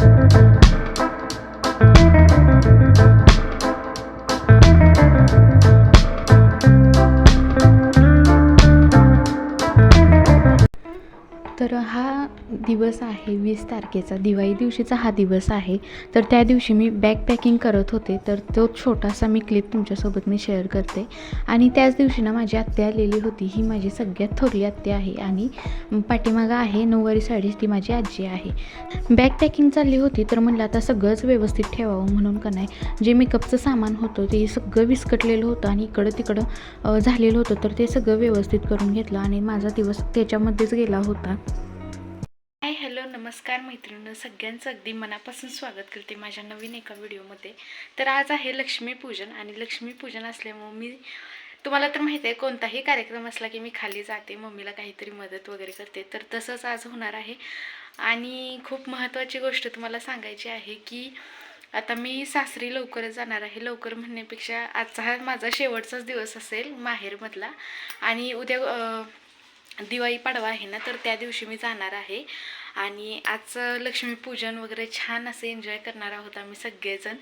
तर दिवस आहे वीस तारखेचा दिवाळी दिवशीचा हा दिवस आहे. तर त्या दिवशी मी बॅग पॅकिंग करत होते तर तो छोटासा मी क्लिप तुमच्यासोबत मी शेअर करते. आणि त्याच दिवशी ना माझी आत्या आलेली होती ही माझी सगळ्यात थोरली आत्या आहे आणि पाठीमागं आहे नऊवारी साडी ती माझी आजी आहे. बॅग पॅकिंग चालली होती तर म्हणलं आता सगळंच व्यवस्थित ठेवावं म्हणून का नाही जे मेकअपचं सामान होतं ते सगळं विस्कटलेलं होतं आणि इकडं तिकडं झालेलं होतं. तर ते सगळं व्यवस्थित करून घेतलं आणि माझा दिवस त्याच्यामध्येच गेला होता. नमस्कार मैत्रिणी सगळ्यांचं अगदी मनापासून स्वागत करते माझ्या नवीन एका व्हिडिओमध्ये. तर आज आहे लक्ष्मीपूजन आणि लक्ष्मीपूजन असल्यामुळे मी तुम्हाला तर माहिती आहे कोणताही कार्यक्रम असला की मी खाली जाते मम्मीला काहीतरी मदत वगैरे करते. तर तसंच आज होणार आहे. आणि खूप महत्त्वाची गोष्ट तुम्हाला सांगायची आहे की आता मी सासरी लवकरच जाणार आहे. लवकर म्हणण्यापेक्षा आजचा हा माझा शेवटचाच दिवस असेल माहेरमधला. आणि उद्या दिवाळी पाडवा आहे ना तर त्या दिवशी मी जाणार आहे. आणि आजचं लक्ष्मीपूजन वगैरे छान असं एन्जॉय करणार आहोत आम्ही सगळेजण.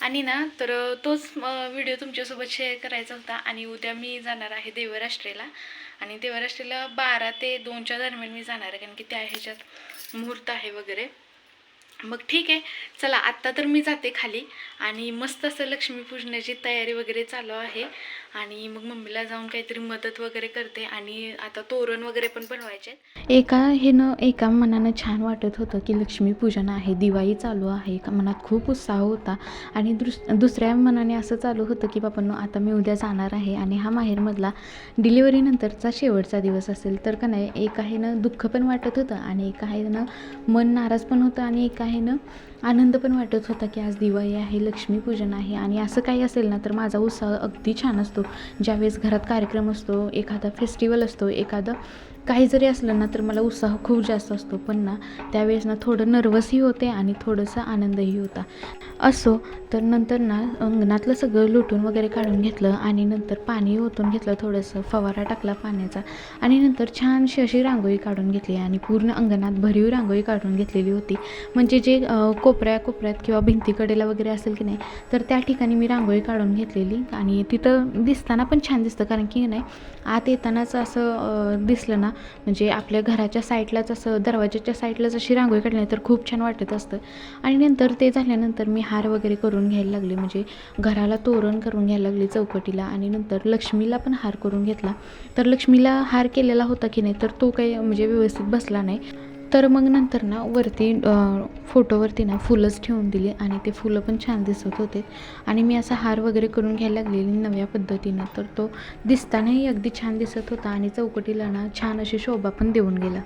आणि ना तर तोच व्हिडिओ तुमच्यासोबत शेअर करायचा होता आणि उद्या मी जाणार आहे देवराष्ट्रेला. आणि देवराष्ट्रेला बारा ते दोनच्या दरम्यान मी जाणार आहे कारण की त्या ह्याच्यात मुहूर्त आहे वगैरे. मग ठीक आहे. चला आत्ता तर मी जाते खाली आणि मस्त असं लक्ष्मीपूजनाची तयारी वगैरे चालू आहे. आणि मग मम्मीला जाऊन काहीतरी मदत वगैरे करते आणि आता तोरण वगैरे पण बनवायचे एका हेनं एका मनानं छान वाटत होतं की लक्ष्मीपूजन आहे दिवाळी चालू आहे एका मनात खूप उत्साह होता. आणि दुस दुसऱ्या मनाने असं चालू होतं की बापांनो आता मी उद्या जाणार आहे आणि हा माहेरमधला डिलिव्हरीनंतरचा शेवटचा दिवस असेल. तर का नाही एका ना दुःख पण वाटत होतं आणि एका ना मन नाराज पण होतं आणि एका आहे ना? आनंद पण वाटत होता की आज दिवाळी आहे लक्ष्मीपूजन आहे आणि असं काही असेल ना तर माझा उत्साह अगदी छान असतो. ज्यावेळेस घरात कार्यक्रम असतो एखादा फेस्टिवल असतो एखादं काही जरी असलं ना तर मला उत्साह खूप जास्त असतो. पण ना त्यावेळेस ना थोडं नर्वसही होते आणि थोडंसं आनंदही होता. असो तर नंतर ना अंगणातलं सगळं लुटून वगैरे काढून घेतलं आणि नंतर पाणी ओतून घेतलं थोडंसं फवारा टाकला पाण्याचा. आणि नंतर छानशी अशी रांगोळी काढून घेतली आणि पूर्ण अंगणात भरीव रांगोळी काढून घेतलेली होती. म्हणजे जे कोपऱ्या कोपऱ्यात किंवा भिंतीकडेला वगैरे असेल की नाही तर त्या ठिकाणी मी रांगोळी काढून घेतलेली. आणि तिथं दिसताना पण छान दिसतं कारण की नाही आत येतानाच असं दिसलं ना म्हणजे आपल्या घराच्या साईडलाच असं दरवाजाच्या साईडलाच अशी रांगोळी काढली तर खूप छान वाटत असतं. आणि नंतर ते झाल्यानंतर मी हार वगैरे करून घ्यायला लागले. म्हणजे घराला तोरण करून घ्यायला लागले चौकटीला आणि नंतर लक्ष्मीला पण हार करून घेतला. तर लक्ष्मीला हार केलेला होता की नाही तर तो काही म्हणजे व्यवस्थित बसला नाही. तर मग नंतर ना वरती फोटोवरती ना फुलंच ठेवून दिली आणि ते फुलं पण छान दिसत होते. आणि मी असा हार वगैरे करून घ्यायला लागलेली नव्या पद्धतीनं. तर तो दिसतानाही अगदी छान दिसत होता आणि चौकटीला ना छान अशी शोभा पण देऊन गेला.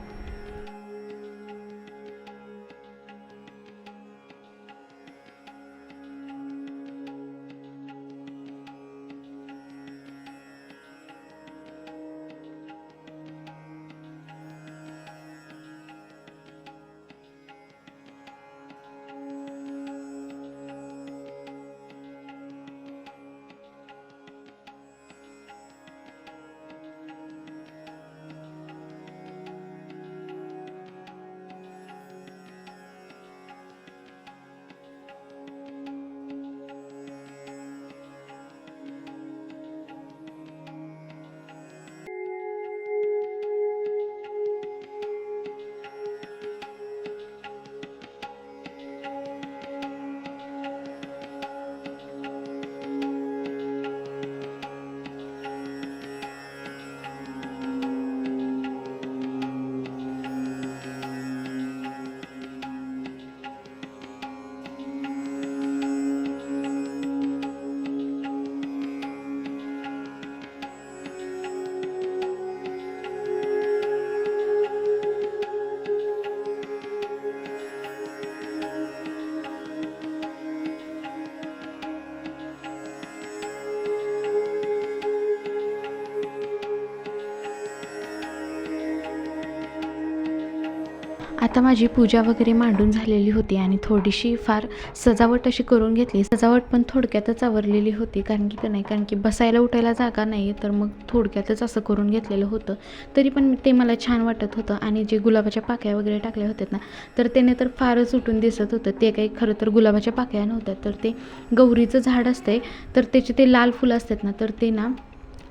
आता माझी पूजा वगैरे मांडून झालेली होती आणि थोडीशी फार सजावट अशी करून घेतली. सजावट पण थोडक्यातच आवरलेली होती कारण की नाही कारण की बसायला उठायला जागा नाही तर मग थोडक्यातच असं करून घेतलेलं होतं. तरी पण ते मला छान वाटत होतं आणि जे गुलाबाच्या पाकळ्या वगैरे टाकल्या होत्या ना तर त्याने तर फारच उठून दिसत होतं. ते काही खरं तर गुलाबाच्या पाकळ्या नव्हत्या तर ते गौरीचं झाड असतंय तर त्याचे ते लाल फुलं असतात ना तर ते ना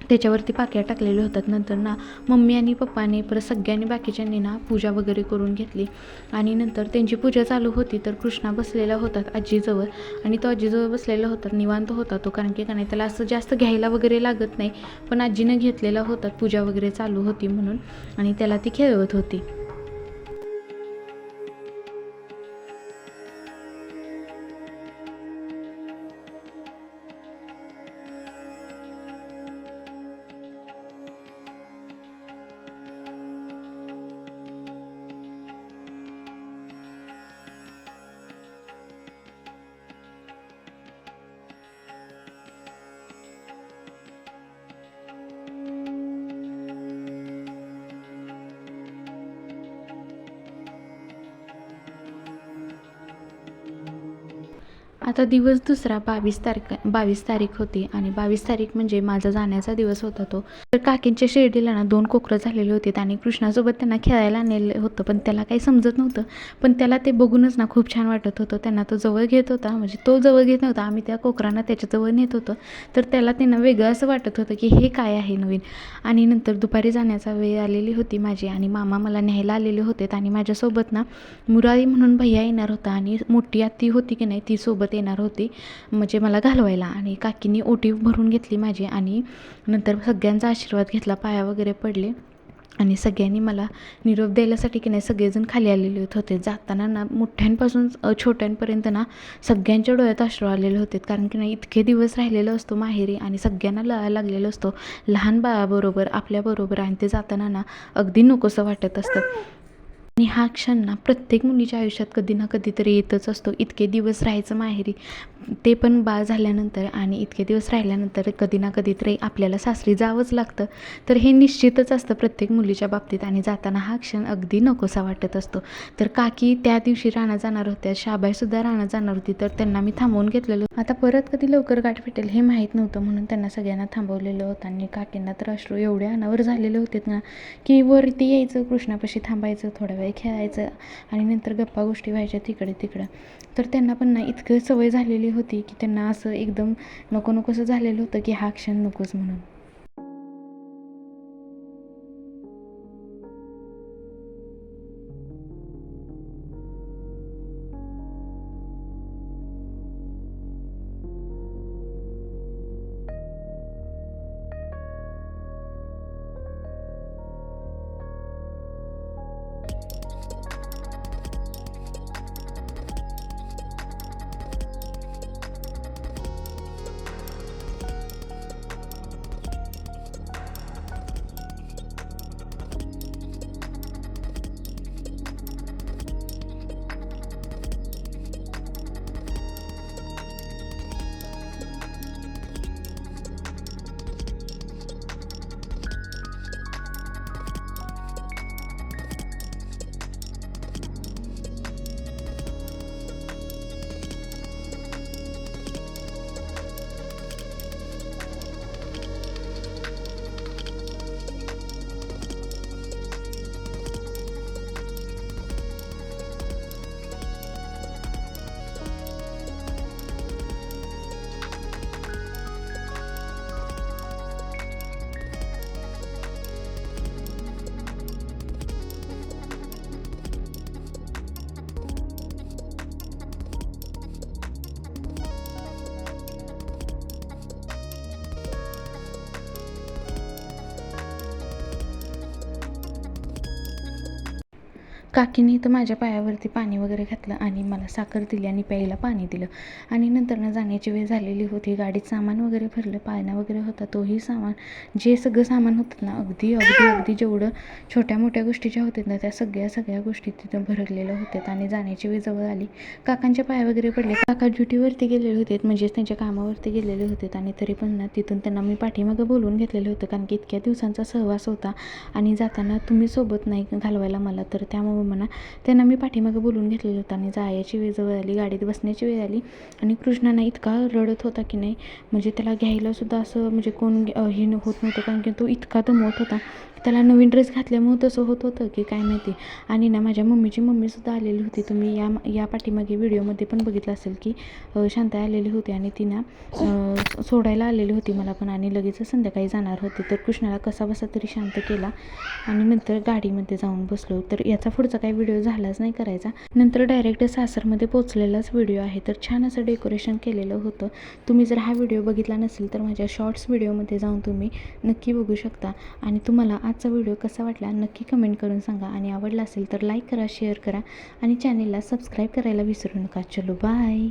त्याच्यावरती पाक्या टाकलेल्या होतात. नंतर ना मम्मी आणि पप्पाने परत सगळ्यांनी बाकीच्यांनी ना पूजा वगैरे करून घेतली. आणि नंतर त्यांची पूजा चालू होती तर कृष्णा बसलेला होता आजीजवळ. आणि तो आजीजवळ बसलेला होता निवांत होता तो. कारण की का नाही त्याला असं जास्त घ्यायला वगैरे लागत नाही. पण आजीनं घेतलेला होता पूजा वगैरे चालू होती म्हणून. आणि त्याला ती खेळवत होती. आता दिवस दुसरा बावीस तारीख बावीस तारीख होती आणि बावीस तारीख म्हणजे माझा जाण्याचा दिवस होता तो. तर काकींच्या शिर्डीला ना दोन कोकरं झालेले होते आणि कृष्णासोबत त्यांना खेळायला आणलेलं होतं पण त्याला काही समजत नव्हतं. पण त्याला ते बघूनच ना खूप छान वाटत होतं. त्यांना तो जवळ घेत होता म्हणजे तो जवळ घेत नव्हता. आम्ही त्या कोकरांना त्याच्याजवळ नेत होतो. तर त्याला त्यांना वेगळं असं वाटत होतं की हे काय आहे नवीन? आणि नंतर दुपारी जाण्याचा वेळ आलेली होती माझी आणि मामा मला न्यायला आलेले होते आणि माझ्यासोबत ना मुरारी म्हणून भैया येणार होता आणि मोठी आत्ती होती की नाही ती सोबत येणार होती. म्हणजे मला घालवायला. आणि काकींनी ओटी भरून घेतली माझी आणि नंतर सगळ्यांचा आशीर्वाद घेतला. पाया वगैरे पडले. आणि सगळ्यांनी मला निरोप द्यायलासाठी की नाही सगळेजण खाली आलेले होते. जाताना ना मोठ्यांपासून छोट्यांपर्यंत ना सगळ्यांच्या डोळ्यात अश्रू आलेले होते. कारण की नाही इतके दिवस राहिलेलो असतो माहेरी आणि सगळ्यांना लळा लागलेलो असतो. लहान बाळाबरोबर आपल्याबरोबर आणि ते जाताना ना अगदी नकोसं वाटत असतं. आणि हा क्षण ना प्रत्येक मुलीच्या आयुष्यात कधी ना कधीतरी येतच असतो. इतके दिवस राहायचं माहेरी ते पण बाळ झाल्यानंतर आणि इतके दिवस राहिल्यानंतर कधी ना कधीतरी आपल्याला सासरी जावंच लागतं. तर हे निश्चितच असतं प्रत्येक मुलीच्या बाबतीत आणि जाताना हा क्षण अगदी नकोसा वाटत असतो. तर काकी त्या दिवशी राहणं जाणार होत्या शाबाईसुद्धा राहणं जाणार होती तर त्यांना मी थांबवून घेतलेलं आता परत कधी लवकर गाठ भेटेल हे माहीत नव्हतं म्हणून त्यांना सगळ्यांना थांबवलेलं होतं आणि काकींना तर अश्रू एवढे अनावर झालेले होते ना की वरती यायचं कृष्णापाशी थांबायचं थोडा वेळ खेळायचं आणि नंतर गप्पा गोष्टी व्हायच्या तिकडे तिकडं. तर त्यांना पण ना इतकं सवय झालेली होती की त्यांना असं एकदम नको नकोसं झालेलं होतं की हा क्षण नकोच म्हणून. काकीने तर माझ्या पायावरती पाणी वगैरे घातलं आणि मला साखर दिली आणि प्यायला पाणी दिलं. आणि नंतर ना जाण्याची वेळ झालेली होती. गाडीत सामान वगैरे भरलं पाळणा वगैरे होता. तोही सामान जे सगळं सामान होतं ना अगदी अगदी अगदी जेवढं छोट्या मोठ्या गोष्टी ज्या होत्या ना त्या सगळ्या सगळ्या गोष्टी तिथं भरलेल्या होत्या. आणि जाण्याची वेळ जवळ आली. काकांच्या पाया वगैरे पडले. काका ड्युटीवरती गेलेले होते म्हणजेच त्यांच्या कामावरती गेलेले होते. आणि तरी पण ना तिथून त्यांना मी पाठीमागं बोलवून घेतलेलं होतं. कारण की इतक्या दिवसांचा सहवास होता. आणि जाताना तुम्ही सोबत नाही घालवायला मला तर त्यामुळे मम्मांना त्यांना मी पाठीमागं बोलून घेतलेलं होतं आणि जायची वेळ जवळ आली गाडीत बसण्याची वेळ आली आणि कृष्णाना इतका रडत होता की नाही म्हणजे त्याला घ्यायलासुद्धा असं म्हणजे कोण हे होत नव्हतं कारण की तो इतका दमवत होता. त्याला नवीन ड्रेस घातल्यामुळं तसं होत होतं की काय माहिती. आणि ना माझ्या मम्मीची मम्मीसुद्धा आलेली होती. तुम्ही या या पाठीमागे व्हिडिओमध्ये पण बघितलं असेल की शांता आलेली होती आणि ती ना सोडायला आलेली होती मला पण आणि लगेच संध्याकाळी जाणार होती. तर कृष्णाला कसा बसा तरी शांत केला आणि नंतर गाडीमध्ये जाऊन बसलो. तर याचा पुढचा काही व्हिडिओ झालाच नाही करायचा. नंतर डायरेक्ट सासरमध्ये पोचलेलाच व्हिडिओ आहे. तर छान असं डेकोरेशन केलेलं होतं. तुम्ही जर हा व्हिडिओ बघितला नसेल तर माझ्या शॉर्ट्स व्हिडिओमध्ये जाऊन तुम्ही नक्की बघू शकता. आणि तुम्हाला आजचा व्हिडिओ कसा वाटला नक्की कमेंट करून सांगा. आणि आवडला असेल तर लाईक करा शेअर करा आणि चॅनेलला सबस्क्राईब करायला विसरू नका. चलो बाय